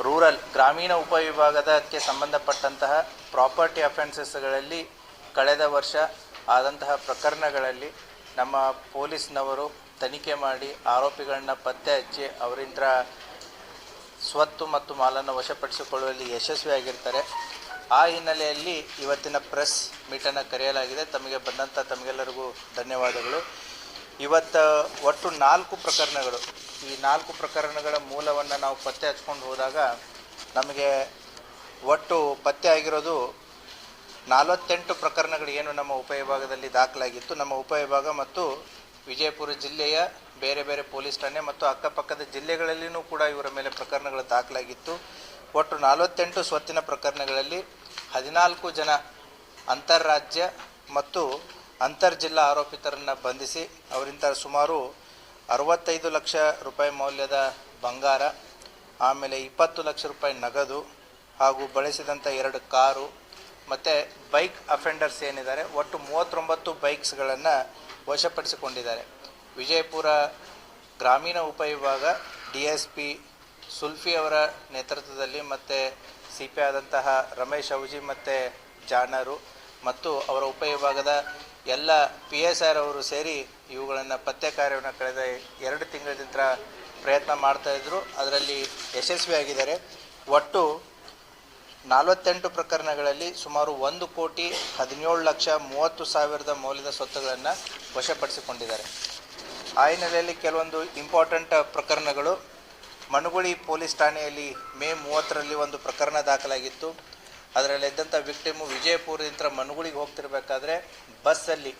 Rural ಗ್ರಾಮೀಣ ಉಪವಿಭಾಗದಕ್ಕೆ ಸಂಬಂಧಪಟ್ಟಂತಹ property ಅಫೆನ್ಸಸ್ಗಳಲ್ಲಿ ಕಳೆದ ವರ್ಷ ಆದಂತಹ ಪ್ರಕರಣಗಳಲ್ಲಿ ನಮ್ಮ ಪೊಲೀಸ್ನವರು ತನಿಖೆ ಮಾಡಿ ಆರೋಪಿಗಳನ್ನ ಪತ್ತೆ ಹಚ್ಚಿ ಅವರಿಂದ ಸ್ವತ್ತು ಮತ್ತು ಮಾಲನ್ನು ವಶಪಡಿಸಿಕೊಳ್ಳುವಲ್ಲಿ ಯಶಸ್ವಿಯಾಗಿರ್ತಾರೆ. ಆ ಹಿನ್ನೆಲೆಯಲ್ಲಿ ಇವತ್ತಿನ ಪ್ರೆಸ್ ಮೀಟನ್ನು ಕರೆಯಲಾಗಿದೆ. ತಮಗೆ ಬಂದಂಥ ತಮಗೆಲ್ಲರಿಗೂ ಧನ್ಯವಾದಗಳು. ಇವತ್ತು ಒಟ್ಟು ನಾಲ್ಕು ಪ್ರಕರಣಗಳು ಈ ನಾಲ್ಕು ಪ್ರಕರಣಗಳ ಮೂಲವನ್ನು ನಾವು ಪತ್ತೆ ಹಚ್ಕೊಂಡು ಹೋದಾಗ ನಮಗೆ ಒಟ್ಟು ಪತ್ತೆ ಆಗಿರೋದು ನಲವತ್ತೆಂಟು ಪ್ರಕರಣಗಳು ಏನು ನಮ್ಮ ಉಪವಿಭಾಗದಲ್ಲಿ ದಾಖಲಾಗಿತ್ತು. ನಮ್ಮ ಉಪವಿಭಾಗ ಮತ್ತು ವಿಜಯಪುರ ಜಿಲ್ಲೆಯ ಬೇರೆ ಬೇರೆ ಪೊಲೀಸ್ ಠಾಣೆ ಮತ್ತು ಅಕ್ಕಪಕ್ಕದ ಜಿಲ್ಲೆಗಳಲ್ಲಿಯೂ ಕೂಡ ಇವರ ಮೇಲೆ ಪ್ರಕರಣಗಳು ದಾಖಲಾಗಿತ್ತು. ಒಟ್ಟು ನಲವತ್ತೆಂಟು ಸ್ವತ್ತಿನ ಪ್ರಕರಣಗಳಲ್ಲಿ ಹದಿನಾಲ್ಕು ಜನ ಅಂತಾರಾಜ್ಯ ಮತ್ತು ಅಂತರ್ಜಿಲ್ಲಾ ಆರೋಪಿತರನ್ನು ಬಂಧಿಸಿ ಅವರಿಂದ ಸುಮಾರು ಅರವತ್ತೈದು ಲಕ್ಷ ರೂಪಾಯಿ ಮೌಲ್ಯದ ಬಂಗಾರ, ಆಮೇಲೆ ಇಪ್ಪತ್ತು ಲಕ್ಷ ರೂಪಾಯಿ ನಗದು ಹಾಗೂ ಬಳಸಿದಂಥ ಎರಡು ಕಾರು, ಮತ್ತು ಬೈಕ್ ಅಫೆಂಡರ್ಸ್ ಏನಿದ್ದಾರೆ, ಒಟ್ಟು ಮೂವತ್ತೊಂಬತ್ತು ಬೈಕ್ಸ್ಗಳನ್ನು ವಶಪಡಿಸಿಕೊಂಡಿದ್ದಾರೆ. ವಿಜಯಪುರ ಗ್ರಾಮೀಣ ಉಪವಿಭಾಗ ಡಿ ಎಸ್ ಪಿ, ಸುಲ್ಫಿ ಅವರ ನೇತೃತ್ವದಲ್ಲಿ ಮತ್ತು ಸಿ ಪಿ ಆದಂತಹ ರಮೇಶ್ ಔಜಿ ಮತ್ತು ಜಾಣರು ಮತ್ತು ಅವರ ಉಪವಿಭಾಗದ ಎಲ್ಲ ಪಿ ಎಸ್ ಆರ್ ಅವರು ಸೇರಿ ಇವುಗಳನ್ನು ಪತ್ತೆ ಕಾರ್ಯವನ್ನು ಕಳೆದ ಎರಡು ತಿಂಗಳಿಂದ ಪ್ರಯತ್ನ ಮಾಡ್ತಾಯಿದ್ರು ಅದರಲ್ಲಿ ಯಶಸ್ವಿಯಾಗಿದ್ದಾರೆ ಒಟ್ಟು ನಲವತ್ತೆಂಟು ಪ್ರಕರಣಗಳಲ್ಲಿ ಸುಮಾರು ಒಂದು ಕೋಟಿ ಹದಿನೇಳು ಲಕ್ಷ ಮೂವತ್ತು ಸಾವಿರದ ಮೌಲ್ಯದ ಸ್ವತ್ತುಗಳನ್ನು ವಶಪಡಿಸಿಕೊಂಡಿದ್ದಾರೆ. ಆ ಹಿನ್ನೆಲೆಯಲ್ಲಿ ಕೆಲವೊಂದು ಇಂಪಾರ್ಟೆಂಟ್ ಪ್ರಕರಣಗಳು. ಮಣುಗುಳಿ ಪೊಲೀಸ್ ಠಾಣೆಯಲ್ಲಿ ಮೇ ಮೂವತ್ತರಲ್ಲಿ ಒಂದು ಪ್ರಕರಣ ದಾಖಲಾಗಿತ್ತು. ಅದರಲ್ಲಿದ್ದಂಥ ವಿಕ್ಟಿಮು ವಿಜಯಪುರದಿಂದ ಮಣುಗುಳಿಗೆ ಹೋಗ್ತಿರ್ಬೇಕಾದ್ರೆ ಬಸ್ಸಲ್ಲಿ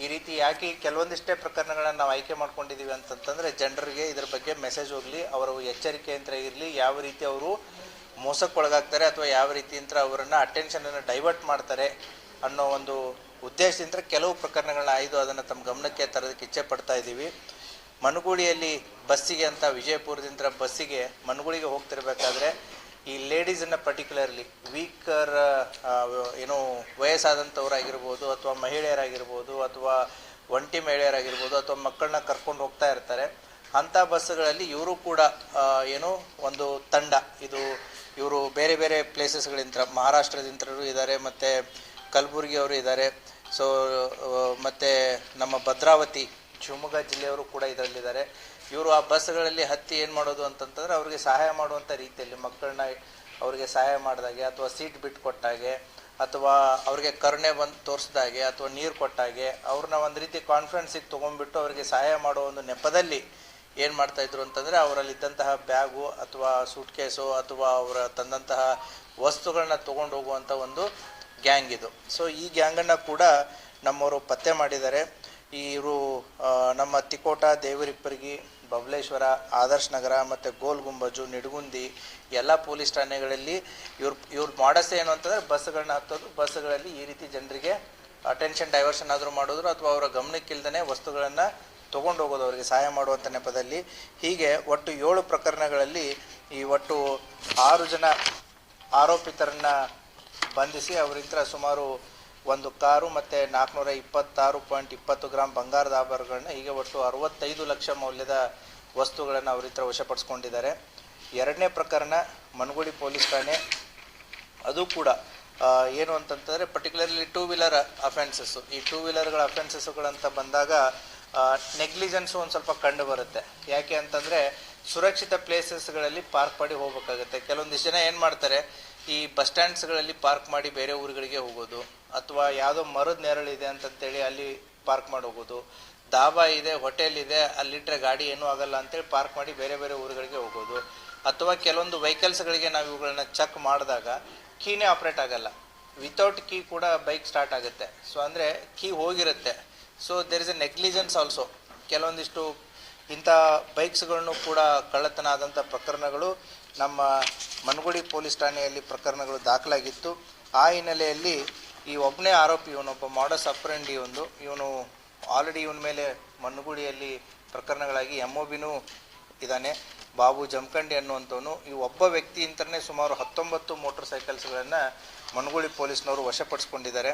ಈ ರೀತಿ ಯಾಕೆ ಕೆಲವೊಂದಿಷ್ಟೇ ಪ್ರಕರಣಗಳನ್ನು ನಾವು ಆಯ್ಕೆ ಮಾಡ್ಕೊಂಡಿದ್ದೀವಿ ಅಂತಂತಂದರೆ ಜನರಿಗೆ ಇದ್ರ ಬಗ್ಗೆ ಮೆಸೇಜ್ ಹೋಗಲಿ, ಅವರ ಎಚ್ಚರಿಕೆಯಿಂದ ಇರಲಿ, ಯಾವ ರೀತಿ ಅವರು ಮೋಸಕ್ಕೊಳಗಾಗ್ತಾರೆ ಅಥವಾ ಯಾವ ರೀತಿ ಅಂತ ಅವರನ್ನು ಅಟೆನ್ಷನನ್ನು ಡೈವರ್ಟ್ ಮಾಡ್ತಾರೆ ಅನ್ನೋ ಒಂದು ಉದ್ದೇಶದಿಂದ ಕೆಲವು ಪ್ರಕರಣಗಳನ್ನ ಆಯ್ದು ಅದನ್ನು ತಮ್ಮ ಗಮನಕ್ಕೆ ತರೋದಕ್ಕೆ ಇಚ್ಛೆ ಪಡ್ತಾ ಇದ್ದೀವಿ. ಮನುಗುಳಿಯಲ್ಲಿ ಬಸ್ಸಿಗೆ ಅಂತ ವಿಜಯಪುರದಿಂದ ಬಸ್ಸಿಗೆ ಮನುಗುಳಿಗೆ ಹೋಗ್ತಿರ್ಬೇಕಾದ್ರೆ ಈ ಲೇಡೀಸನ್ನು ಪರ್ಟಿಕ್ಯುಲರ್ಲಿ ವೀಕರ್ ಏನು ವಯಸ್ಸಾದಂಥವ್ರಾಗಿರ್ಬೋದು ಅಥವಾ ಮಹಿಳೆಯರಾಗಿರ್ಬೋದು ಅಥವಾ ಒಂಟಿ ಮಹಿಳೆಯರಾಗಿರ್ಬೋದು ಅಥವಾ ಮಕ್ಕಳನ್ನ ಕರ್ಕೊಂಡು ಹೋಗ್ತಾ ಇರ್ತಾರೆ. ಅಂಥ ಬಸ್ಗಳಲ್ಲಿ ಇವರು ಕೂಡ ಏನು ಒಂದು ತಂಡ. ಇದು ಇವರು ಬೇರೆ ಬೇರೆ ಪ್ಲೇಸಸ್ಗಳಿಂದ ಮಹಾರಾಷ್ಟ್ರದಿಂತರು ಇದ್ದಾರೆ ಮತ್ತು ಕಲಬುರ್ಗಿ ಅವರು ಇದ್ದಾರೆ ಸೊ ಮತ್ತು ನಮ್ಮ ಭದ್ರಾವತಿ, ಶಿವಮೊಗ್ಗ ಜಿಲ್ಲೆಯವರು ಕೂಡ ಇದರಲ್ಲಿದ್ದಾರೆ. ಇವರು ಆ ಬಸ್ಗಳಲ್ಲಿ ಹತ್ತಿ ಏನು ಮಾಡೋದು ಅಂತಂತಂದ್ರೆ ಅವ್ರಿಗೆ ಸಹಾಯ ಮಾಡುವಂಥ ರೀತಿಯಲ್ಲಿ ಮಕ್ಕಳನ್ನ ಅವರಿಗೆ ಸಹಾಯ ಮಾಡಿದಾಗೆ ಅಥವಾ ಸೀಟ್ ಬಿಟ್ಟು ಕೊಟ್ಟಾಗೆ ಅಥವಾ ಅವ್ರಿಗೆ ಕರುಣೆ ಬಂದು ತೋರಿಸ್ದಾಗೆ ಅಥವಾ ನೀರು ಕೊಟ್ಟಾಗೆ ಅವ್ರನ್ನ ಒಂದು ರೀತಿ ಕಾನ್ಫಿಡೆನ್ಸಿಗೆ ತೊಗೊಂಡ್ಬಿಟ್ಟು ಅವರಿಗೆ ಸಹಾಯ ಮಾಡೋ ಒಂದು ನೆಪದಲ್ಲಿ ಏನು ಮಾಡ್ತಾಯಿದ್ರು ಅಂತಂದರೆ ಅವರಲ್ಲಿದ್ದಂತಹ ಬ್ಯಾಗು ಅಥವಾ ಸೂಟ್ ಕೇಸು ಅಥವಾ ಅವರ ತಂದಂತಹ ವಸ್ತುಗಳನ್ನ ತೊಗೊಂಡು ಹೋಗುವಂಥ ಒಂದು ಗ್ಯಾಂಗ್ ಇದು. ಸೊ ಈ ಗ್ಯಾಂಗನ್ನು ಕೂಡ ನಮ್ಮವರು ಪತ್ತೆ ಮಾಡಿದ್ದಾರೆ. ಇವರು ನಮ್ಮ ತಿಕೋಟ ದೇವರಿಪ್ಪರ್ಗಿ ಬಬಲೇಶ್ವರ, ಆದರ್ಶ್ ನಗರ ಮತ್ತು ಗೋಲ್ ಗುಂಬಜು, ನಿಡಗುಂದಿ ಎಲ್ಲ ಪೊಲೀಸ್ ಠಾಣೆಗಳಲ್ಲಿ ಇವ್ರ ಇವ್ರ ಮಾಡಸ್ ಏನು ಅಂತಂದರೆ ಬಸ್ಗಳನ್ನ ಹತ್ತೋದು. ಬಸ್ಗಳಲ್ಲಿ ಈ ರೀತಿ ಜನರಿಗೆ ಅಟೆನ್ಷನ್ ಡೈವರ್ಷನ್ ಆದರೂ ಮಾಡೋದ್ರು ಅಥವಾ ಅವರ ಗಮನಕ್ಕಿಲ್ದೇ ವಸ್ತುಗಳನ್ನು ತೊಗೊಂಡು ಹೋಗೋದು ಅವರಿಗೆ ಸಹಾಯ ಮಾಡುವಂಥ ನೆಪದಲ್ಲಿ. ಹೀಗೆ ಒಟ್ಟು ಏಳು ಪ್ರಕರಣಗಳಲ್ಲಿ ಈ ಒಟ್ಟು ಆರು ಜನ ಆರೋಪಿತರನ್ನು ಬಂಧಿಸಿ ಅವರಿಂದ ಸುಮಾರು ಒಂದು ಕಾರು ಮತ್ತು ನಾಲ್ಕುನೂರ ಇಪ್ಪತ್ತಾರು ಪಾಯಿಂಟ್ ಇಪ್ಪತ್ತು ಗ್ರಾಮ್ ಬಂಗಾರದ ಆಭರಣಗಳನ್ನ ಹೀಗೆ ಒಟ್ಟು ಅರವತ್ತೈದು ಲಕ್ಷ ಮೌಲ್ಯದ ವಸ್ತುಗಳನ್ನು ಅವರಿತ್ರ ವಶಪಡಿಸ್ಕೊಂಡಿದ್ದಾರೆ. ಎರಡನೇ ಪ್ರಕರಣ ಮನಗುಳಿ ಪೊಲೀಸ್ ಠಾಣೆ. ಅದು ಕೂಡ ಏನು ಅಂತಂತಂದರೆ ಪರ್ಟಿಕ್ಯುಲರ್ಲಿ ಟೂ ವೀಲರ್ ಅಫೆನ್ಸಸ್ಸು ಈ ಟೂ ವೀಲರ್ಗಳ ಅಫೆನ್ಸಸ್ಸುಗಳಂತ ಬಂದಾಗ ನೆಗ್ಲಿಜೆನ್ಸು ಒಂದು ಸ್ವಲ್ಪ ಕಂಡು ಬರುತ್ತೆ. ಯಾಕೆ ಅಂತಂದರೆ ಸುರಕ್ಷಿತ ಪ್ಲೇಸಸ್ಗಳಲ್ಲಿ ಪಾರ್ಕ್ ಮಾಡಿ ಹೋಗಬೇಕಾಗುತ್ತೆ. ಕೆಲವೊಂದಿಷ್ಟು ಜನ ಏನು ಮಾಡ್ತಾರೆ, ಈ ಬಸ್ ಸ್ಟ್ಯಾಂಡ್ಸ್ಗಳಲ್ಲಿ ಪಾರ್ಕ್ ಮಾಡಿ ಬೇರೆ ಊರುಗಳಿಗೆ ಹೋಗೋದು. ಅಥವಾ ಯಾವುದೋ ಮರದ ನೆರಳಿದೆ ಅಂತಂತೇಳಿ ಅಲ್ಲಿ ಪಾರ್ಕ್ ಮಾಡಿ ಹೋಗೋದು ದಾಬಾ ಇದೆ, ಹೋಟೆಲ್ ಇದೆ ಅಲ್ಲಿಟ್ಟರೆ ಗಾಡಿ ಏನೂ ಆಗಲ್ಲ ಅಂತೇಳಿ ಪಾರ್ಕ್ ಮಾಡಿ ಬೇರೆ ಬೇರೆ ಊರುಗಳಿಗೆ ಹೋಗೋದು. ಅಥವಾ ಕೆಲವೊಂದು ವೆಹಿಕಲ್ಸ್ಗಳಿಗೆ ನಾವು ಇವುಗಳನ್ನ ಚೆಕ್ ಮಾಡಿದಾಗ ಕೀನೇ ಆಪ್ರೇಟ್ ಆಗಲ್ಲ. ವಿತೌಟ್ ಕೀ ಕೂಡ ಬೈಕ್ ಸ್ಟಾರ್ಟ್ ಆಗುತ್ತೆ. ಸೊ ಅಂದರೆ ಕೀ ಹೋಗಿರುತ್ತೆ. So there is a negligence also ಕೆಲವೊಂದಿಷ್ಟು ಇಂಥ ಬೈಕ್ಸ್ಗಳನ್ನು ಕೂಡ ಕಳ್ಳತನ ಆದಂಥ ಪ್ರಕರಣಗಳು ನಮ್ಮ ಮನಗುಡಿ ಪೊಲೀಸ್ ಠಾಣೆಯಲ್ಲಿ ಪ್ರಕರಣಗಳು ದಾಖಲಾಗಿತ್ತು. ಆ ಹಿನ್ನೆಲೆಯಲ್ಲಿ ಈ ಒಬ್ಬನೇ ಆರೋಪಿ ಇವನೊಬ್ಬ ಮಾಡಸ್ ಅಪ್ರೆಂಡಿ ಒಂದು. ಇವನು ಆಲ್ರೆಡಿ ಇವನ ಮೇಲೆ ಮಣ್ಣುಗುಡಿಯಲ್ಲಿ ಪ್ರಕರಣಗಳಾಗಿ ಎಂ ಒ ಬಿನೂ ಇದ್ದಾನೆ. ಬಾಬು ಜಮಖಂಡಿ ಅನ್ನುವಂಥವನು. ಈ ಒಬ್ಬ ವ್ಯಕ್ತಿ ಅಂತಲೇ ಸುಮಾರು ಹತ್ತೊಂಬತ್ತು ಮೋಟರ್ ಸೈಕಲ್ಸ್ಗಳನ್ನು ಮಣ್ಣುಗುಳಿ ಪೊಲೀಸ್ನವರು ವಶಪಡಿಸ್ಕೊಂಡಿದ್ದಾರೆ.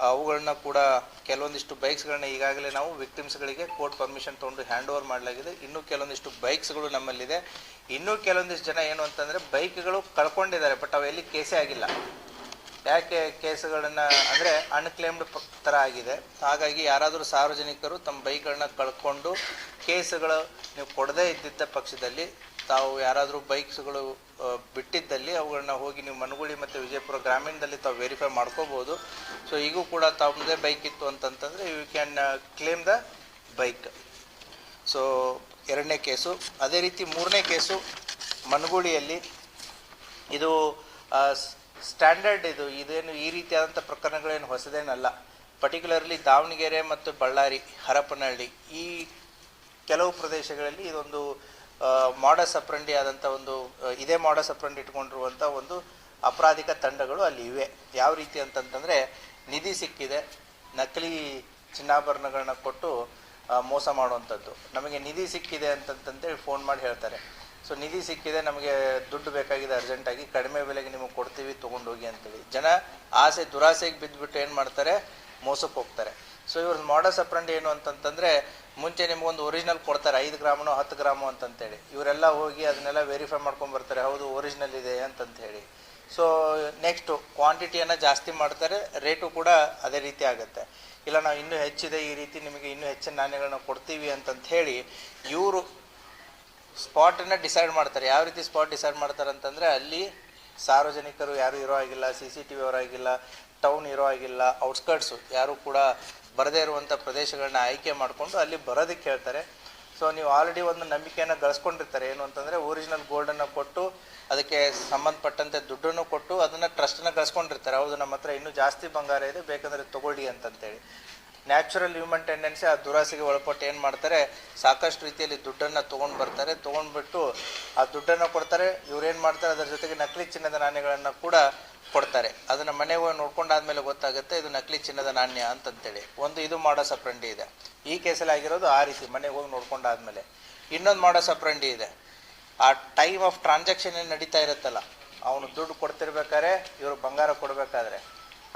ಅವುಗಳನ್ನ ಕೂಡ ಕೆಲವೊಂದಿಷ್ಟು ಬೈಕ್ಸ್ಗಳನ್ನ ಈಗಾಗಲೇ ನಾವು ವಿಕ್ಟಿಮ್ಸ್ಗಳಿಗೆ ಕೋರ್ಟ್ ಪರ್ಮಿಷನ್ ತೊಗೊಂಡು ಹ್ಯಾಂಡ್ ಓವರ್ ಮಾಡಲಾಗಿದೆ. ಇನ್ನೂ ಕೆಲವೊಂದಿಷ್ಟು ಬೈಕ್ಸ್ಗಳು ನಮ್ಮಲ್ಲಿದೆ. ಇನ್ನೂ ಕೆಲವೊಂದಿಷ್ಟು ಜನ ಏನು ಅಂತಂದರೆ ಬೈಕ್ಗಳು ಕಳ್ಕೊಂಡಿದ್ದಾರೆ ಬಟ್ ಅವೆಲ್ಲಿ ಕೇಸೇ ಆಗಿಲ್ಲ. ಯಾಕೆ ಕೇಸುಗಳನ್ನು ಅಂದರೆ ಅನ್ಕ್ಲೇಮ್ಡ್ ಥರ ಆಗಿದೆ. ಹಾಗಾಗಿ ಯಾರಾದರೂ ಸಾರ್ವಜನಿಕರು ತಮ್ಮ ಬೈಕ್ಗಳನ್ನ ಕಳ್ಕೊಂಡು ಕೇಸುಗಳು ನೀವು ಕೊಡದೇ ಇದ್ದಿದ್ದ ಪಕ್ಷದಲ್ಲಿ ತಾವು ಯಾರಾದರೂ ಬೈಕ್ಸ್ಗಳು ಬಿಟ್ಟಿದ್ದಲ್ಲಿ ಅವುಗಳನ್ನ ಹೋಗಿ ನೀವು ಮನಗುಳಿ ಮತ್ತು ವಿಜಯಪುರ ಗ್ರಾಮೀಣದಲ್ಲಿ ತಾವು ವೆರಿಫೈ ಮಾಡ್ಕೋಬಹುದು ಸೊ ಈಗೂ ಕೂಡ ತಮ್ಮದೇ ಬೈಕ್ ಇತ್ತು ಅಂತಂತಂದರೆ you can claim the bike so ಎರಡನೇ ಕೇಸು. ಅದೇ ರೀತಿ ಮೂರನೇ ಕೇಸು ಮನಗುಳಿಯಲ್ಲಿ. ಇದು ಸ್ಟ್ಯಾಂಡರ್ಡ್ ಇದು, ಇದೇನು ಈ ರೀತಿಯಾದಂಥ ಪ್ರಕರಣಗಳೇನು ಹೊಸದೇನಲ್ಲ. ಪರ್ಟಿಕ್ಯುಲರ್ಲಿ ದಾವಣಗೆರೆ ಮತ್ತು ಬಳ್ಳಾರಿ, ಹರಪನಹಳ್ಳಿ, ಈ ಕೆಲವು ಪ್ರದೇಶಗಳಲ್ಲಿ ಇದೊಂದು ಮಾಡಸ್ ಅಪ್ರಂಡಿ ಆದಂಥ ಒಂದು ಇದೇ ಮಾಡಸ್ ಅಪ್ರಂಡಿ ಇಟ್ಕೊಂಡಿರುವಂಥ ಒಂದು ಅಪರಾಧಿಕ ತಂಡಗಳು ಅಲ್ಲಿ ಇವೆ. ಯಾವ ರೀತಿ ಅಂತಂತಂದರೆ, ನಿಧಿ ಸಿಕ್ಕಿದೆ, ನಕಲಿ ಚಿನ್ನಾಭರಣಗಳನ್ನ ಕೊಟ್ಟು ಮೋಸ ಮಾಡುವಂಥದ್ದು. ನಮಗೆ ನಿಧಿ ಸಿಕ್ಕಿದೆ ಅಂತಂತಂದೇಳಿ ಫೋನ್ ಮಾಡಿ ಹೇಳ್ತಾರೆ. ಸೊ ನಿಧಿ ಸಿಕ್ಕಿದೆ, ನಮಗೆ ದುಡ್ಡು ಬೇಕಾಗಿದೆ ಅರ್ಜೆಂಟಾಗಿ ಕಡಿಮೆ ಬೆಲೆಗೆ ನಿಮಗೆ ಕೊಡ್ತೀವಿ, ತೊಗೊಂಡೋಗಿ ಅಂತೇಳಿ. ಜನ ಆಸೆ, ದುರಾಸೆಗೆ ಬಿದ್ದುಬಿಟ್ಟು ಏನು ಮಾಡ್ತಾರೆ? ಮೋಸಕ್ಕೆ ಹೋಗ್ತಾರೆ. ಸೊ ಇವ್ರ ಮಾಡಸ್ ಸಪ್ರೆಂಡ್ ಏನು ಅಂತಂತಂದರೆ, ಮುಂಚೆ ನಿಮಗೊಂದು ಒರಿಜಿನಲ್ ಕೊಡ್ತಾರೆ, ಐದು ಗ್ರಾಮನೋ, ಹತ್ತು ಗ್ರಾಮು ಅಂತಂತೇಳಿ. ಇವರೆಲ್ಲ ಹೋಗಿ ಅದನ್ನೆಲ್ಲ ವೆರಿಫೈ ಮಾಡ್ಕೊಂಡು ಬರ್ತಾರೆ, ಹೌದು ಒರಿಜಿನಲ್ ಇದೆ ಅಂತಂತ ಹೇಳಿ ಸೊ ನೆಕ್ಸ್ಟು ಕ್ವಾಂಟಿಟಿಯನ್ನು ಜಾಸ್ತಿ ಮಾಡ್ತಾರೆ ರೇಟು ಕೂಡ ಅದೇ ರೀತಿ ಆಗುತ್ತೆ. ಇಲ್ಲ, ನಾವು ಇನ್ನೂ ಹೆಚ್ಚಿದೆ ಈ ರೀತಿ, ನಿಮಗೆ ಇನ್ನೂ ಹೆಚ್ಚಿನ ನಾಣ್ಯಗಳನ್ನ ಕೊಡ್ತೀವಿ ಅಂತಂತ ಹೇಳಿ ಇವರು ಸ್ಪಾಟನ್ನು ಡಿಸೈಡ್ ಮಾಡ್ತಾರೆ. ಯಾವ ರೀತಿ ಸ್ಪಾಟ್ ಡಿಸೈಡ್ ಮಾಡ್ತಾರೆ ಅಂತಂದರೆ ಅಲ್ಲಿ ಸಾರ್ವಜನಿಕರು ಯಾರು ಇರೋ ಆಗಿಲ್ಲ ಸಿ ಸಿ ಟಿ ವಿ ಆಗಿಲ್ಲ, ಟೌನ್ ಇರೋ ಆಗಿಲ್ಲ ಔಟ್ಸ್ಕರ್ಟ್ಸು ಯಾರು ಕೂಡ ಬರದೇ ಇರುವಂಥ ಪ್ರದೇಶಗಳನ್ನ ಆಯ್ಕೆ ಮಾಡಿಕೊಂಡು ಅಲ್ಲಿ ಬರೋದಕ್ಕೆ ಹೇಳ್ತಾರೆ. ಸೊ ನೀವು ಆಲ್ರೆಡಿ ಒಂದು ನಂಬಿಕೆಯನ್ನು ಗಳಿಸ್ಕೊಂಡಿರ್ತಾರೆ. ಏನು ಅಂತಂದರೆ ಒರಿಜಿನಲ್ ಗೋಲ್ಡನ್ನು ಕೊಟ್ಟು, ಅದಕ್ಕೆ ಸಂಬಂಧಪಟ್ಟಂತೆ ದುಡ್ಡನ್ನು ಕೊಟ್ಟು, ಅದನ್ನು ಟ್ರಸ್ಟನ್ನು ಗಳಿಸ್ಕೊಂಡಿರ್ತಾರೆ. ಹೌದು, ನಮ್ಮ ಹತ್ರ ಇನ್ನೂ ಜಾಸ್ತಿ ಬಂಗಾರ ಇದೆ, ಬೇಕಂದರೆ ತಗೊಳ್ಳಿ ಅಂತಂತೇಳಿ. ನ್ಯಾಚುರಲ್ ಹ್ಯೂಮನ್ ಟೆಂಡೆನ್ಸಿ ಆ ದುರಾಸೆಗೆ ಒಳಪಟ್ಟು ಏನು ಮಾಡ್ತಾರೆ? ಸಾಕಷ್ಟು ರೀತಿಯಲ್ಲಿ ದುಡ್ಡನ್ನು ತೊಗೊಂಡು ಬರ್ತಾರೆ. ತೊಗೊಂಡ್ಬಿಟ್ಟು ಆ ದುಡ್ಡನ್ನು ಕೊಡ್ತಾರೆ. ಇವ್ರೇನು ಮಾಡ್ತಾರೆ? ಅದರ ಜೊತೆಗೆ ನಕಲಿ ಚಿನ್ನದ ನಾಣ್ಯಗಳನ್ನು ಕೂಡ ಕೊಡ್ತಾರೆ. ಅದನ್ನು ಮನೆಗೆ ಹೋಗಿ ನೋಡ್ಕೊಂಡಾದ್ಮೇಲೆ ಗೊತ್ತಾಗುತ್ತೆ, ಇದು ನಕಲಿ ಚಿನ್ನದ ನಾಣ್ಯ ಅಂತಂತೇಳಿ. ಒಂದು ಇದು ಮಾಡೋ ಸಪ್ರಂಡಿ ಇದೆ. ಈ ಕೇಸಲ್ಲಿ ಆಗಿರೋದು ಆ ರೀತಿ ಮನೆಗೆ ಹೋಗಿ ನೋಡ್ಕೊಂಡಾದ್ಮೇಲೆ. ಇನ್ನೊಂದು ಮಾಡೋ ಸಪ್ರಂಡಿ ಇದೆ. ಆ ಟೈಮ್ ಆಫ್ ಟ್ರಾನ್ಸಾಕ್ಷನ್ ಏನು ನಡೀತಾ ಇರುತ್ತಲ್ಲ, ಅವನು ದುಡ್ಡು ಕೊಡ್ತಿರ್ಬೇಕಾದ್ರೆ, ಇವರು ಬಂಗಾರ ಕೊಡಬೇಕಾದ್ರೆ.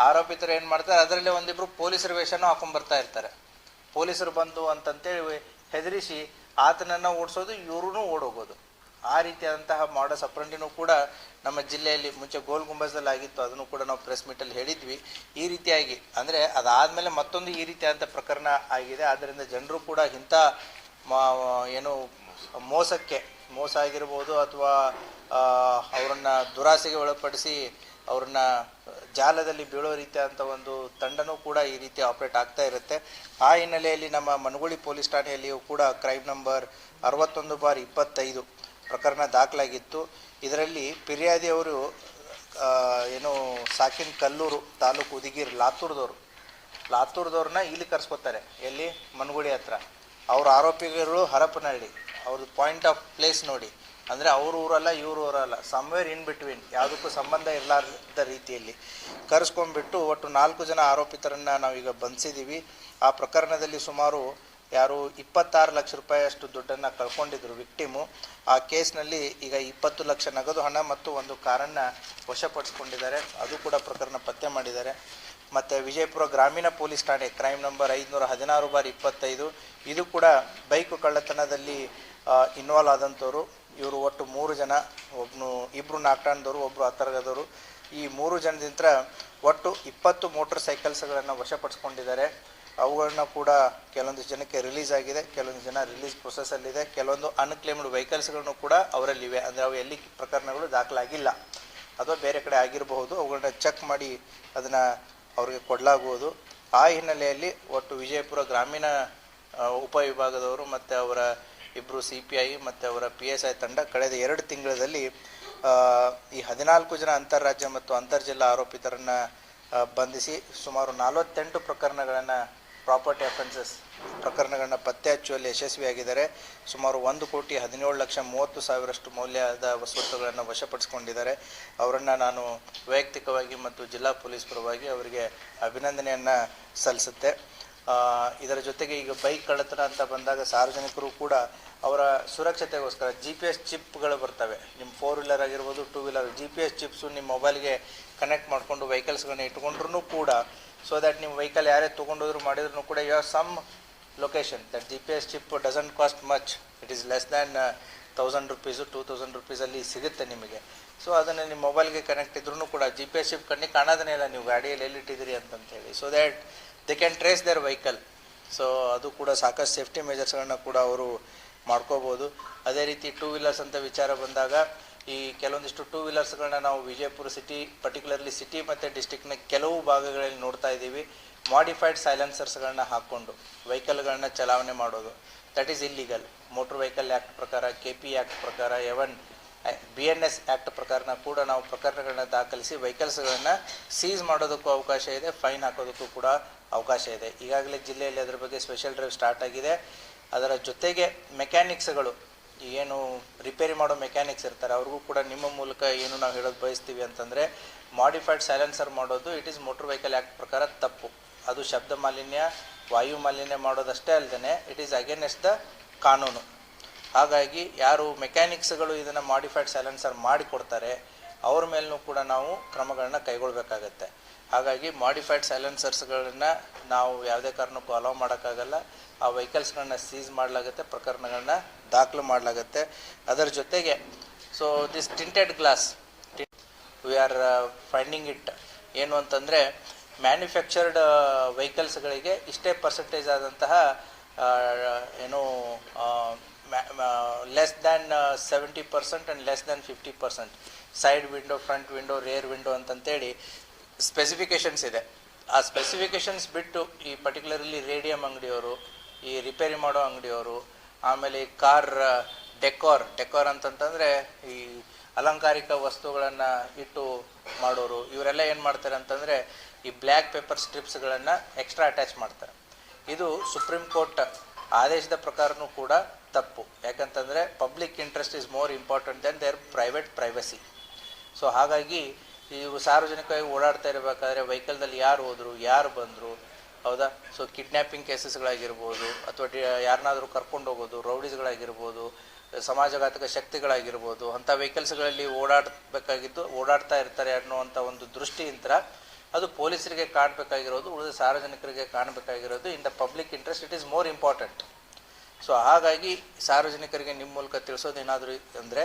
ಆರೋಪಿತರು ಏನು ಮಾಡ್ತಾರೆ, ಅದರಲ್ಲಿ ಒಂದಿಬ್ರು ಪೊಲೀಸರ ವೇಷನೂ ಹಾಕೊಂಡ್ ಇರ್ತಾರೆ. ಪೊಲೀಸರು ಬಂದು ಅಂತಂತೇಳಿ ಹೆದರಿಸಿ ಆತನನ್ನು ಓಡಿಸೋದು ಇವ್ರೂ ಓಡೋಗೋದು. ಆ ರೀತಿಯಾದಂತಹ ಮಾಡಸ್ ಸಪ್ರಂಟಿನೂ ಕೂಡ ನಮ್ಮ ಜಿಲ್ಲೆಯಲ್ಲಿ ಮುಂಚೆ ಗೋಲ್ ಗುಂಬಜದಲ್ಲಿ ಆಗಿತ್ತು ಅದನ್ನು ಕೂಡ ನಾವು ಪ್ರೆಸ್ ಮೀಟಲ್ಲಿ ಹೇಳಿದ್ವಿ. ಈ ರೀತಿಯಾಗಿ, ಅಂದರೆ ಅದಾದಮೇಲೆ ಮತ್ತೊಂದು ಈ ರೀತಿಯಾದಂಥ ಪ್ರಕರಣ ಆಗಿದೆ. ಆದ್ದರಿಂದ ಜನರು ಕೂಡ ಇಂಥ ಏನು ಮೋಸಕ್ಕೆ ಮೋಸ ಆಗಿರ್ಬೋದು ಅಥವಾ ಅವರನ್ನು ದುರಾಸೆಗೆ ಒಳಪಡಿಸಿ ಅವ್ರನ್ನ ಜಾಲದಲ್ಲಿ ಬೀಳೋ ರೀತಿಯಾದಂಥ ಒಂದು ತಂಡನೂ ಕೂಡ ಈ ರೀತಿ ಆಪ್ರೇಟ್ ಆಗ್ತಾ ಇರುತ್ತೆ. ಆ ಹಿನ್ನೆಲೆಯಲ್ಲಿ ನಮ್ಮ ಮನಗುಳಿ ಪೊಲೀಸ್ ಠಾಣೆಯಲ್ಲಿಯೂ ಕೂಡ ಕ್ರೈಮ್ ನಂಬರ್ ಅರವತ್ತೊಂದು ಬಾರ್ ಇಪ್ಪತ್ತೈದು ಪ್ರಕರಣ ದಾಖಲಾಗಿತ್ತು. ಇದರಲ್ಲಿ ಫಿರ್ಯಾದಿಯವರು ಅವರು ಏನು ಸಾಕಿನ್ ಕಲ್ಲೂರು ತಾಲೂಕು ಉದಿಗಿರ್ ಲಾತೂರ್ದವರು. ಲಾತೂರ್ದವ್ರನ್ನ ಇಲ್ಲಿ ಕರೆಸ್ಕೊತಾರೆ, ಎಲ್ಲಿ? ಮನಗುಳಿ ಹತ್ರ. ಅವ್ರ ಆರೋಪಿಗಳು ಹರಪನಹಳ್ಳಿ. ಅವ್ರದ್ದು ಪಾಯಿಂಟ್ ಆಫ್ ಪ್ಲೇಸ್ ನೋಡಿ. ಅಂದರೆ ಅವ್ರ ಊರಲ್ಲ, ಇವ್ರ ಊರಲ್ಲ ಸಮ್ವೇರ್ ಇನ್ ಬಿಟ್ವೀನ್ ಯಾವುದಕ್ಕೂ ಸಂಬಂಧ ಇರಲಾರದ ರೀತಿಯಲ್ಲಿ. ಕರೆಸ್ಕೊಂಡ್ಬಿಟ್ಟು ಒಟ್ಟು ನಾಲ್ಕು ಜನ ಆರೋಪಿತರನ್ನು ನಾವೀಗ ಬಂಧಿಸಿದ್ದೀವಿ ಆ ಪ್ರಕರಣದಲ್ಲಿ ಸುಮಾರು ಯಾರು ಇಪ್ಪತ್ತಾರು ಲಕ್ಷ ರೂಪಾಯಿಯಷ್ಟು ದುಡ್ಡನ್ನು ಕಳ್ಕೊಂಡಿದ್ರು ವಿಕ್ಟಿಮು ಆ ಕೇಸ್ನಲ್ಲಿ ಈಗ ಇಪ್ಪತ್ತು ಲಕ್ಷ ನಗದು ಹಣ ಮತ್ತು ಒಂದು ಕಾರನ್ನು ವಶಪಡಿಸ್ಕೊಂಡಿದ್ದಾರೆ. ಅದು ಕೂಡ ಪ್ರಕರಣ ಪತ್ತೆ ಮಾಡಿದ್ದಾರೆ. ಮತ್ತು ವಿಜಯಪುರ ಗ್ರಾಮೀಣ ಪೊಲೀಸ್ ಠಾಣೆ ಕ್ರೈಮ್ ನಂಬರ್ ಐದುನೂರ ಹದಿನಾರು ಬಾರ್ ಇಪ್ಪತ್ತೈದು. ಇದು ಕೂಡ ಬೈಕು ಕಳ್ಳತನದಲ್ಲಿ ಇನ್ವಾಲ್ವ್ ಆದಂಥವ್ರು. ಇವರು ಒಟ್ಟು ಮೂರು ಜನ ಒಬ್ಬನು ಇಬ್ಬರು ನಾಲ್ಕಾಣದವರು ಒಬ್ಬರು ಹತ್ತರಗದವರು ಈ ಮೂರು ಜನದಿಂದ ಒಟ್ಟು ಇಪ್ಪತ್ತು ಮೋಟರ್ ಸೈಕಲ್ಸ್ಗಳನ್ನು ವಶಪಡಿಸ್ಕೊಂಡಿದ್ದಾರೆ. ಅವುಗಳನ್ನ ಕೂಡ ಕೆಲವೊಂದು ಜನಕ್ಕೆ ರಿಲೀಸ್ ಆಗಿದೆ ಕೆಲವೊಂದು ಜನ ರಿಲೀಸ್ ಪ್ರೊಸೆಸಲ್ಲಿದೆ ಕೆಲವೊಂದು ಅನ್ಕ್ಲೇಮ್ಡ್ ವೆಹಿಕಲ್ಸ್ಗಳನ್ನು ಕೂಡ ಅವರಲ್ಲಿವೆ. ಅಂದರೆ ಅವು ಎಲ್ಲಿ ಪ್ರಕರಣಗಳು ದಾಖಲಾಗಿಲ್ಲ. ಅಥವಾ ಬೇರೆ ಕಡೆ ಆಗಿರಬಹುದು ಅವುಗಳನ್ನ ಚೆಕ್ ಮಾಡಿ ಅದನ್ನು ಅವ್ರಿಗೆ ಕೊಡಲಾಗುವುದು ಆ ಹಿನ್ನೆಲೆಯಲ್ಲಿ ಒಟ್ಟು ವಿಜಯಪುರ ಗ್ರಾಮೀಣ ಉಪವಿಭಾಗದವರು ಮತ್ತು ಅವರ ಇಬ್ಬರು ಸಿ ಪಿ ಐ ಮತ್ತು ಅವರ ಪಿ ಎಸ್ ಐ ತಂಡ ಕಳೆದ ಎರಡು ತಿಂಗಳಲ್ಲಿ ಈ ಹದಿನಾಲ್ಕು ಜನ ಅಂತಾರಾಜ್ಯ ಮತ್ತು ಅಂತರ್ಜಿಲ್ಲಾ ಆರೋಪಿತರನ್ನು ಬಂಧಿಸಿ ಸುಮಾರು ನಲವತ್ತೆಂಟು ಪ್ರಕರಣಗಳನ್ನು ಪ್ರಾಪರ್ಟಿ ಅಫೆನ್ಸಸ್ ಪ್ರಕರಣಗಳನ್ನು ಪತ್ತೆ ಹಚ್ಚುವಲ್ಲಿ ಯಶಸ್ವಿಯಾಗಿದ್ದಾರೆ. ಸುಮಾರು ಒಂದು ಕೋಟಿ ಹದಿನೇಳು ಲಕ್ಷ ಮೂವತ್ತು ಸಾವಿರಷ್ಟು ಮೌಲ್ಯದ ವಸ್ತುಗಳನ್ನು ವಶಪಡಿಸಿಕೊಂಡಿದ್ದಾರೆ. ಅವರನ್ನು ನಾನು ವೈಯಕ್ತಿಕವಾಗಿ ಮತ್ತು ಜಿಲ್ಲಾ ಪೊಲೀಸ್ ಪರವಾಗಿ ಅವರಿಗೆ ಅಭಿನಂದನೆಯನ್ನು ಸಲ್ಲಿಸುತ್ತೆ. ಇದರ ಜೊತೆಗೆ ಈಗ ಬೈಕ್ ಕಳ್ಳತನ ಅಂತ ಬಂದಾಗ ಸಾರ್ವಜನಿಕರು ಕೂಡ ಅವರ ಸುರಕ್ಷತೆಗೋಸ್ಕರ ಜಿ ಪಿ ಎಸ್ ಚಿಪ್ಗಳು ಬರ್ತವೆ. ನಿಮ್ಮ ಫೋರ್ ವೀಲರ್ ಆಗಿರ್ಬೋದು two wheeler G P S chips ನಿಮ್ಮ ಮೊಬೈಲ್ಗೆ ಕನೆಕ್ಟ್ ಮಾಡಿಕೊಂಡು ವೆಹಿಕಲ್ಸ್ಗಳನ್ನ ಇಟ್ಕೊಂಡ್ರೂ ಕೂಡ ಸೊ ದ್ಯಾಟ್ ನಿಮ್ಮ ವೆಹಿಕಲ್ ಯಾರೇ ತೊಗೊಂಡೋದ್ರು ಮಾಡಿದ್ರು ಕೂಡ you have some location that G P S chip doesn't cost much it is less than thousand rupees two thousand ರುಪೀಸಲ್ಲಿ ಸಿಗುತ್ತೆ ನಿಮಗೆ. ಸೊ ಅದನ್ನು ನಿಮ್ಮ ಮೊಬೈಲ್ಗೆ ಕನೆಕ್ಟ್ ಇದ್ರೂ ಕೂಡ ಜಿ ಪಿ ಎಸ್ ಚಿಪ್ ಕಣ್ಣಿಗೆ ಕಾಣೋದನ್ನೇ ಇಲ್ಲ. ನೀವು ಗಾಡಿಯಲ್ಲಿ ಎಲ್ಲಿಟ್ಟಿದ್ದೀರಿ ಅಂತಂತೇಳಿ. So that they can trace their vehicle so ಅದು ಕೂಡ ಸಾಕಷ್ಟು ಸೇಫ್ಟಿ ಮೆಜರ್ಸ್ಗಳನ್ನ ಕೂಡ ಅವರು ಮಾಡ್ಕೋಬೋದು. ಅದೇ ರೀತಿ ಟೂ ವೀಲರ್ಸ್ ಅಂತ ವಿಚಾರ ಬಂದಾಗ, ಈ ಕೆಲವೊಂದಿಷ್ಟು ಟೂ ವೀಲರ್ಸ್ಗಳನ್ನ ನಾವು ವಿಜಯಪುರ ಸಿಟಿ ಪರ್ಟಿಕ್ಯುಲರ್ಲಿ ಸಿಟಿ ಮತ್ತು ಡಿಸ್ಟಿಕ್ನ ಕೆಲವು ಭಾಗಗಳಲ್ಲಿ ನೋಡ್ತಾ ಇದ್ದೀವಿ. ಮಾಡಿಫೈಡ್ ಸೈಲೆನ್ಸರ್ಸ್ಗಳನ್ನ ಹಾಕ್ಕೊಂಡು ವೆಹಿಕಲ್ಗಳನ್ನ ಚಲಾವಣೆ ಮಾಡೋದು. That is illegal motor vehicle act ಪ್ರಕಾರ ಕೆ ಪಿ ಆ್ಯಕ್ಟ್ ಪ್ರಕಾರ even B N S act ಪ್ರಕಾರನ ಕೂಡ ನಾವು ಪ್ರಕರಣಗಳನ್ನ ದಾಖಲಿಸಿ ವೆಹಿಕಲ್ಸ್ಗಳನ್ನು ಸೀಸ್ ಮಾಡೋದಕ್ಕೂ ಅವಕಾಶ ಇದೆ ಫೈನ್ ಹಾಕೋದಕ್ಕೂ ಕೂಡ ಅವಕಾಶ ಇದೆ. ಈಗಾಗಲೇ ಜಿಲ್ಲೆಯಲ್ಲಿ ಅದರ ಬಗ್ಗೆ ಸ್ಪೆಷಲ್ ಡ್ರೈವ್ ಸ್ಟಾರ್ಟ್ ಆಗಿದೆ. ಅದರ ಜೊತೆಗೆ ಮೆಕ್ಯಾನಿಕ್ಸ್ಗಳು ಏನು ರಿಪೇರಿ ಮಾಡೋ ಮೆಕ್ಯಾನಿಕ್ಸ್ ಇರ್ತಾರೆ, ಅವ್ರಿಗೂ ಕೂಡ ನಿಮ್ಮ ಮೂಲಕ ಏನು ನಾವು ಹೇಳೋದು ಬಯಸ್ತೀವಿ ಅಂತಂದರೆ ಮಾಡಿಫೈಡ್ ಸೈಲೆನ್ಸರ್ ಮಾಡೋದು it is motor vehicle act ಪ್ರಕಾರ ತಪ್ಪು. ಅದು ಶಬ್ದ ಮಾಲಿನ್ಯ, ವಾಯು ಮಾಲಿನ್ಯ ಮಾಡೋದಷ್ಟೇ ಅಲ್ಲದೆ ಇಟ್ ಈಸ್ ಅಗೇನೆಸ್ಟ್ ದ ಕಾನೂನು. ಹಾಗಾಗಿ ಯಾರು ಮೆಕ್ಯಾನಿಕ್ಸ್ಗಳು ಇದನ್ನು ಮಾಡಿಫೈಡ್ ಸೈಲೆನ್ಸರ್ ಮಾಡಿಕೊಡ್ತಾರೆ ಅವ್ರ ಮೇಲೂ ಕೂಡ ನಾವು ಕ್ರಮಗಳನ್ನ ಕೈಗೊಳ್ಬೇಕಾಗತ್ತೆ. ಹಾಗಾಗಿ ಮಾಡಿಫೈಡ್ ಸೈಲೆನ್ಸರ್ಸ್ಗಳನ್ನ ನಾವು ಯಾವುದೇ ಕಾರಣಕ್ಕೂ ಅಲೋ ಮಾಡೋಕ್ಕಾಗಲ್ಲ. ಆ ವೆಹಿಕಲ್ಸ್ಗಳನ್ನ ಸೀಸ್ ಮಾಡಲಾಗುತ್ತೆ ಪ್ರಕರಣಗಳನ್ನ ದಾಖಲು ಮಾಡಲಾಗುತ್ತೆ. ಅದರ ಜೊತೆಗೆ so this tinted glass we are finding it ಏನು ಅಂತಂದರೆ ಮ್ಯಾನುಫ್ಯಾಕ್ಚರ್ಡ್ ವೆಹಿಕಲ್ಸ್ಗಳಿಗೆ ಇಷ್ಟೇ ಪರ್ಸೆಂಟೇಜ್ ಆದಂತಹ ಆ, ಏನು less than seventy percent and less than fifty percent side window front window rear window ಅಂತಂತೇಳಿ specifications ಇದೆ. ಆ ಸ್ಪೆಸಿಫಿಕೇಷನ್ಸ್ ಬಿಟ್ಟು ಈ ಪರ್ಟಿಕ್ಯುಲರ್ಲಿ ರೇಡಿಯಂ ಅಂಗಡಿಯವರು, ಈ ರಿಪೇರಿ ಮಾಡೋ ಅಂಗಡಿಯವರು, ಆಮೇಲೆ ಈ ಕಾರ್ ಡೆಕೋರ್ ಡೆಕೋರ್ ಅಂತಂತಂದರೆ ಈ ಅಲಂಕಾರಿಕ ವಸ್ತುಗಳನ್ನು ಇಟ್ಟು ಮಾಡೋರು, ಇವರೆಲ್ಲ ಏನು ಮಾಡ್ತಾರೆ ಅಂತಂದರೆ ಈ ಬ್ಲ್ಯಾಕ್ ಪೇಪರ್ ಸ್ಟ್ರಿಪ್ಸ್ಗಳನ್ನು ಎಕ್ಸ್ಟ್ರಾ ಅಟ್ಯಾಚ್ ಮಾಡ್ತಾರೆ. ಇದು ಸುಪ್ರೀಂ ಕೋರ್ಟ್ ಆದೇಶದ ಪ್ರಕಾರನೂ ಕೂಡ ತಪ್ಪು. ಯಾಕಂತಂದರೆ public interest is more important than their private privacy so ಹಾಗಾಗಿ ಇವು ಸಾರ್ವಜನಿಕವಾಗಿ ಓಡಾಡ್ತಾ ಇರಬೇಕಾದ್ರೆ ವೆಹಿಕಲ್ದಲ್ಲಿ ಯಾರು ಹೋದರು, ಯಾರು ಬಂದರು, ಹೌದಾ? ಸೊ ಕಿಡ್ನ್ಯಾಪಿಂಗ್ ಕೇಸಸ್ಗಳಾಗಿರ್ಬೋದು ಅಥವಾ ಯಾರನ್ನಾದರೂ ಕರ್ಕೊಂಡು ಹೋಗೋದು ರೌಡೀಸ್ಗಳಾಗಿರ್ಬೋದು ಸಮಾಜಘಾತಕ ಶಕ್ತಿಗಳಾಗಿರ್ಬೋದು, ಅಂಥ ವೆಹಿಕಲ್ಸ್ಗಳಲ್ಲಿ ಓಡಾಡಬೇಕಾಗಿದ್ದು, ಓಡಾಡ್ತಾ ಇರ್ತಾರೆ ಅನ್ನೋವಂಥ ಒಂದು ದೃಷ್ಟಿಯಿಂದ ಅದು ಪೊಲೀಸರಿಗೆ ಕಾಣಬೇಕಾಗಿರೋದು, ಉಳಿದ ಸಾರ್ವಜನಿಕರಿಗೆ ಕಾಣಬೇಕಾಗಿರೋದು in the public interest it is more important so ಹಾಗಾಗಿ ಸಾರ್ವಜನಿಕರಿಗೆ ನಿಮ್ಮ ಮೂಲಕ ತಿಳಿಸೋದು ಏನಾದರೂ ಅಂದರೆ,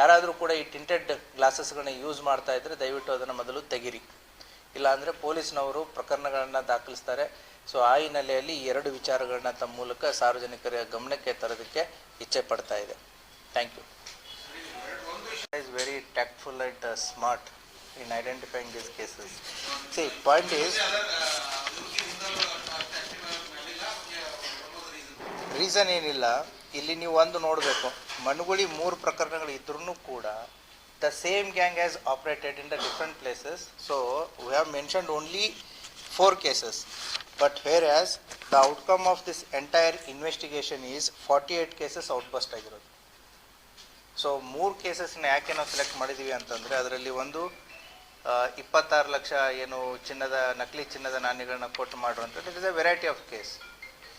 ಯಾರಾದರೂ ಕೂಡ ಈ ಟಿಂಟೆಡ್ ಗ್ಲಾಸಸ್ಗಳನ್ನ ಯೂಸ್ ಮಾಡ್ತಾ ಇದ್ದರೆ ದಯವಿಟ್ಟು ಅದನ್ನು ಮೊದಲು ತೆಗಿರಿ. ಇಲ್ಲಾಂದರೆ ಪೊಲೀಸ್ನವರು ಪ್ರಕರಣಗಳನ್ನು ದಾಖಲಿಸ್ತಾರೆ. ಸೊ ಆ ಹಿನ್ನೆಲೆಯಲ್ಲಿ ಈ ಎರಡು ವಿಚಾರಗಳನ್ನ ತಮ್ಮ ಮೂಲಕ ಸಾರ್ವಜನಿಕರ ಗಮನಕ್ಕೆ ತರೋದಕ್ಕೆ ಇಚ್ಛೆ ಪಡ್ತಾ ಇದೆ. Thank you is very tactful and smart in identifying this cases see point point reason ಏನಿಲ್ಲ, ಇಲ್ಲಿ ನೀವು ಒಂದು ನೋಡಬೇಕು. ಮನುಗುಳಿ ಮೂರು ಪ್ರಕರಣಗಳು ಇದ್ರೂ ಕೂಡ the same gang as operated in the different places so we have mentioned only four cases but whereas the outcome of this entire investigation is forty eight cases outburst ಆಗಿರೋದು. ಸೊ ಮೂರು ಕೇಸಸ್ನ ಯಾಕೆ ನಾವು ಸೆಲೆಕ್ಟ್ ಮಾಡಿದ್ದೀವಿ ಅಂತಂದರೆ, ಅದರಲ್ಲಿ ಒಂದು ಇಪ್ಪತ್ತಾರು ಲಕ್ಷ ಏನು ಚಿನ್ನದ, ನಕಲಿ ಚಿನ್ನದ ನಾಣ್ಯಗಳನ್ನ ಕೊಟ್ಟು ಮಾಡುವಂಥದ್ದು it is a variety of case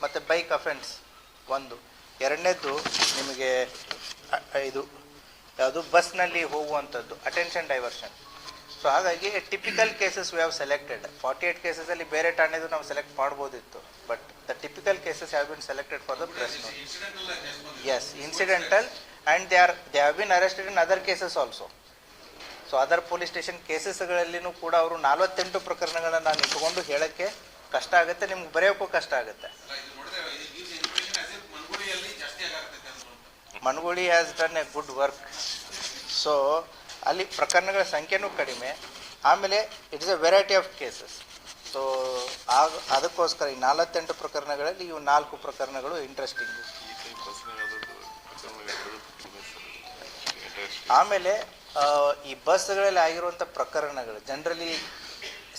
ಮತ್ತು ಬೈಕ್ ಅಫೆನ್ಸ್ ಒಂದು. ಎರಡನೇದ್ದು ನಿಮಗೆ ಇದು ಯಾವುದು ಬಸ್ನಲ್ಲಿ ಹೋಗುವಂಥದ್ದು ಅಟೆನ್ಷನ್ ಡೈವರ್ಷನ್ ಸೊ ಹಾಗಾಗಿ typical cases we have selected forty eight ಕೇಸಸಲ್ಲಿ ಬೇರೆ ಠಾಣೆದು ನಾವು ಸೆಲೆಕ್ಟ್ ಮಾಡ್ಬೋದಿತ್ತು. But the typical cases have been selected for the press as incidental and they are they have been arrested in other cases also so other police station ಕೇಸಸ್ಗಳಲ್ಲಿನೂ ಕೂಡ ಅವರು ನಲವತ್ತೆಂಟು ಪ್ರಕರಣಗಳನ್ನು ನಾನು ಇಟ್ಕೊಂಡು ಹೇಳೋಕ್ಕೆ ಕಷ್ಟ ಆಗುತ್ತೆ ನಿಮ್ಗೆ ಬರೆಯೋಕ್ಕೂ ಕಷ್ಟ ಆಗುತ್ತೆ. Managuli has done a good work so ಅಲ್ಲಿ ಪ್ರಕರಣಗಳ ಸಂಖ್ಯೆನೂ ಕಡಿಮೆ. ಆಮೇಲೆ it is a variety of cases so ಆಗ, ಅದಕ್ಕೋಸ್ಕರ ಈ ನಲವತ್ತೆಂಟು ಪ್ರಕರಣಗಳಲ್ಲಿ ಇವು ನಾಲ್ಕು ಪ್ರಕರಣಗಳು ಇಂಟ್ರೆಸ್ಟಿಂಗ್ ಆಮೇಲೆ ಈ ಬಸ್ಗಳಲ್ಲಿ ಆಗಿರುವಂಥ ಪ್ರಕರಣಗಳು ಜನರಲಿ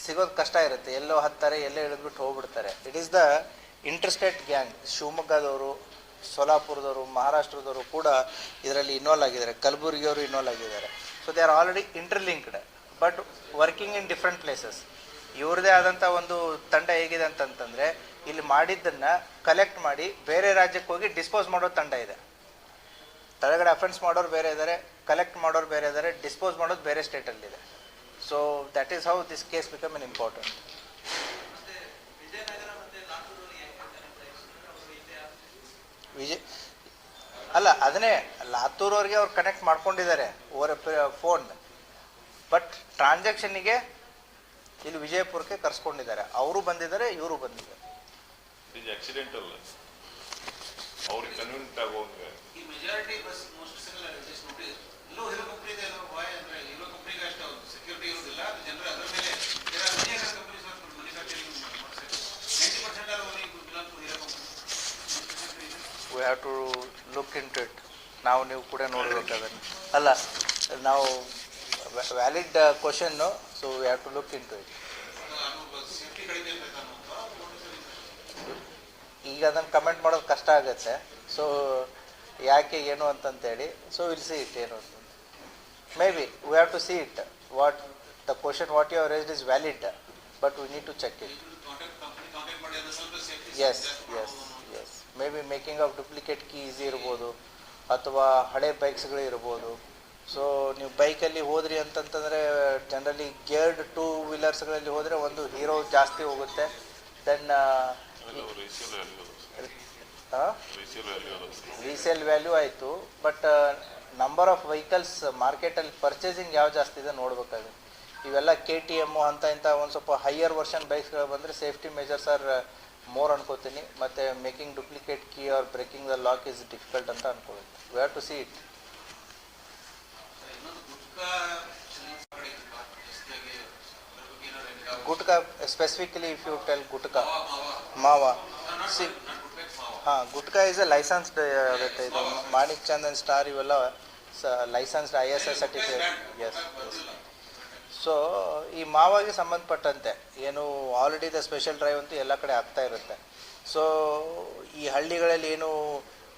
ಸಿಗೋದು ಕಷ್ಟ ಇರುತ್ತೆ. ಎಲ್ಲೋ ಹತ್ತಾರೆ, ಎಲ್ಲೋ ಇಳಿದ್ಬಿಟ್ಟು ಹೋಗ್ಬಿಡ್ತಾರೆ. It is the interstate gang ಶಿವಮೊಗ್ಗದವರು ಸೋಲಾಪುರದವರು, ಮಹಾರಾಷ್ಟ್ರದವರು ಕೂಡ ಇದರಲ್ಲಿ ಇನ್ವಾಲ್ವ್ ಆಗಿದ್ದಾರೆ. ಕಲಬುರಗಿಯವರು ಇನ್ವಾಲ್ವ್ ಆಗಿದ್ದಾರೆ. So they are already interlinked but working in different places ಇವ್ರದೇ ಆದಂಥ ಒಂದು ತಂಡ ಹೇಗಿದೆ ಅಂತಂತಂದರೆ, ಇಲ್ಲಿ ಮಾಡಿದ್ದನ್ನು ಕಲೆಕ್ಟ್ ಮಾಡಿ ಬೇರೆ ರಾಜ್ಯಕ್ಕೆ ಹೋಗಿ ಡಿಸ್ಪೋಸ್ ಮಾಡೋ ತಂಡ ಇದೆ. ತಳಗಡೆ ಅಫೆನ್ಸ್ ಮಾಡೋರು ಬೇರೆ ಇದ್ದಾರೆ ಕಲೆಕ್ಟ್ ಮಾಡೋರು ಬೇರೆ ಇದ್ದಾರೆ ಡಿಸ್ಪೋಸ್ ಮಾಡೋದು ಬೇರೆ ಸ್ಟೇಟಲ್ಲಿದೆ so that is how this case become in important Vijay ಅಲ್ಲ ಅದನ್ನೇ ಲಾತೂರವ್ರಿಗೆ ಅವ್ರು ಕನೆಕ್ಟ್ ಮಾಡ್ಕೊಂಡಿದ್ದಾರೆ ಓವರ್ ಫೋನ್ ಬಟ್ ಟ್ರಾನ್ಸಾಕ್ಷನ್ನಿಗೆ ಇಲ್ಲಿ ವಿಜಯಪುರಕ್ಕೆ ಕರ್ಸ್ಕೊಂಡಿದ್ದಾರೆ. ಅವರು ಬಂದಿದ್ದಾರೆ ಇವರು ಬಂದಿದ್ದಾರೆ. ಇದು ಅವ್ರಿಗೆ ಕನ್ವಿನಿಯಂಟ್ ಆಗುವಂಗೆ. ಈ majority bus most single just notice ಎಲ್ಲೋ ಹೀರೋ ಕಂಪ್ನಿ ಇದೆ ಎಲ್ಲೋ ಬಾಯ್ ಅಂದ್ರೆ ಹೀರೋ ಕಂಪ್ನಿಗೆ ಅಷ್ಟು ಸೆಕ್ಯೂರಿಟಿ ಇರೋದಿಲ್ಲ ಅದು ಜನರು ಅದರ ಮೇಲೆ there are many other companies are manufacturing ninety percent are only belong to Hero company we have to look into it ನಾವು ನೀವು ಕೂಡ ನೋಡಬೇಕಾದ್ರೆ ಅಲ್ಲ ನಾವು valid question so we have to look into it ಈಗ ಅದನ್ನು ಕಮೆಂಟ್ ಮಾಡೋದು ಕಷ್ಟ ಆಗುತ್ತೆ. ಸೊ ಯಾಕೆ ಏನು ಅಂತಂತೇಳಿ ಸೊ ವಿಲ್ ಸಿ ಇಟ್ ಏನು ಅಂತ. Maybe we have to see it what the question what you raised is valid but we need to check it yes yes maybe making of duplicate key easy ಇರ್ಬೋದು ಅಥವಾ ಹಳೆ ಬೈಕ್ಸ್ಗಳು ಇರ್ಬೋದು. So ನೀವು ಬೈಕಲ್ಲಿ ಹೋದ್ರಿ ಅಂತಂತಂದರೆ ಜನರಲಿ ಗೇರ್ಡ್ ಟೂ ವೀಲರ್ಸ್ಗಳಲ್ಲಿ ಹೋದರೆ ಒಂದು ಹೀರೋ ಜಾಸ್ತಿ ಹೋಗುತ್ತೆ. ದೆನ್ ರೀಸೇಲ್ ವ್ಯಾಲ್ಯೂ ಆಯಿತು. ಬಟ್ ನಂಬರ್ ಆಫ್ ವೆಹಿಕಲ್ಸ್ ಮಾರ್ಕೆಟಲ್ಲಿ ಪರ್ಚೇಸಿಂಗ್ ಯಾವ ಜಾಸ್ತಿ ಇದೆ ನೋಡ್ಬೇಕಾಗಿ ಇವೆಲ್ಲ ಕೆ ಟಿ ಎಮ್ಮು ಅಂತ ಇಂಥ ಒಂದು ಸ್ವಲ್ಪ ಹೈಯರ್ ವರ್ಷನ್ ಬೈಕ್ಸ್ಗಳು ಬಂದರೆ ಸೇಫ್ಟಿ ಮೆಜರ್ಸ್ ಆರ್ ಮೋರ್ ಅನ್ಕೋತೀನಿ ಮತ್ತು making duplicate key or breaking the lock is difficult ಅಂತ ಅನ್ಕೊಳ್ಳುತ್ತೆ we have to see it ಇನ್ನೊಂದು ಗುಟ್ಕಾ ಕಡೆ ಜಾಸ್ತಿಯಾಗಿ ಅದ್ರ ಬಗ್ಗೆ ಏನಾದ್ರು gutka specifically if you tell gutka mawa mawa not C not gutka ಮಾವ ಹಾಂ ಗುಟ್ಕಾ ಇಸ್ ಎ ಲೈಸೆನ್ಸ್ಡ್ ಆಗುತ್ತೆ ಇದು ಮಾಣಿಕ್ ಚಂದನ್ ಸ್ಟಾರ್ ಇವೆಲ್ಲ licensed I S S certificate yes yes so ಈ ಮಾವಾಗಿ ಸಂಬಂಧಪಟ್ಟಂತೆ ಏನು ಆಲ್ರೆಡಿ ದ ಸ್ಪೆಷಲ್ ಡ್ರೈವ್ ಅಂತೂ ಎಲ್ಲ ಕಡೆ ಆಗ್ತಾ ಇರುತ್ತೆ. ಸೊ ಈ ಹಳ್ಳಿಗಳಲ್ಲಿ ಏನು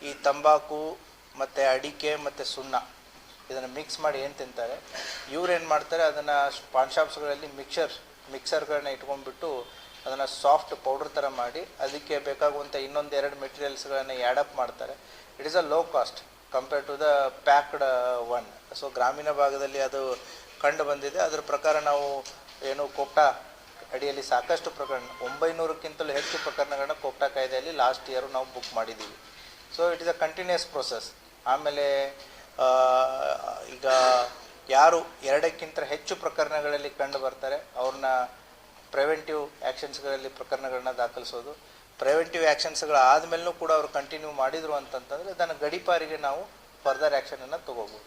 ಈ ತಂಬಾಕು ಮತ್ತು ಅಡಿಕೆ ಮತ್ತು ಸುಣ್ಣ ಇದನ್ನು ಮಿಕ್ಸ್ ಮಾಡಿ ಏನು ತಿಂತಾರೆ? ಇವ್ರು ಏನು ಮಾಡ್ತಾರೆ? ಅದನ್ನು ಪಾನ್ ಶಾಪ್ಸ್ಗಳಲ್ಲಿ ಮಿಕ್ಸರ್ ಮಿಕ್ಸರ್ಗಳನ್ನ ಇಟ್ಕೊಂಡ್ಬಿಟ್ಟು ಅದನ್ನು ಸಾಫ್ಟ್ ಪೌಡರ್ ಥರ ಮಾಡಿ ಅದಕ್ಕೆ ಬೇಕಾಗುವಂಥ ಇನ್ನೊಂದು ಎರಡು ಮೆಟೀರಿಯಲ್ಸ್ಗಳನ್ನು ಆ್ಯಡಪ್ ಮಾಡ್ತಾರೆ. It is a low cost compare to the packed one so ಗ್ರಾಮೀಣ ಭಾಗದಲ್ಲಿ ಅದು ಕಂಡು ಬಂದಿದೆ. ಅದರ ಪ್ರಕಾರ ನಾವು ಏನು ಕೋಪ್ಟಾ ಅಡಿಯಲ್ಲಿ ಸಾಕಷ್ಟು ಪ್ರಕರಣ, ಒಂಬೈನೂರಕ್ಕಿಂತಲೂ ಹೆಚ್ಚು ಪ್ರಕರಣಗಳನ್ನ ಕೋಪ್ಟಾ ಕಾಯ್ದೆಯಲ್ಲಿ ಲಾಸ್ಟ್ ಇಯರ್ ನಾವು ಬುಕ್ ಮಾಡಿದ್ದೀವಿ. So it is a continuous process ಆಮೇಲೆ ಈಗ ಯಾರು ಎರಡಕ್ಕಿಂತ ಹೆಚ್ಚು ಪ್ರಕರಣಗಳಲ್ಲಿ ಕಂಡು ಬರ್ತಾರೆ, ಅವ್ರನ್ನ ಪ್ರಿವೆಂಟಿವ್ ಆ್ಯಕ್ಷನ್ಸ್ಗಳಲ್ಲಿ ಪ್ರಕರಣಗಳನ್ನ ದಾಖಲಿಸೋದು. ಪ್ರಿವೆಂಟಿವ್ ಆ್ಯಕ್ಷನ್ಸ್ಗಳು ಆದಮೇಲೂ ಕೂಡ ಅವರು ಕಂಟಿನ್ಯೂ ಮಾಡಿದರು ಅಂತಂತಂದರೆ ಅದನ್ನು ಗಡಿಪಾರಿಗೆ ನಾವು ಫರ್ದರ್ ಆ್ಯಕ್ಷನನ್ನು ತೊಗೋಬೋದು.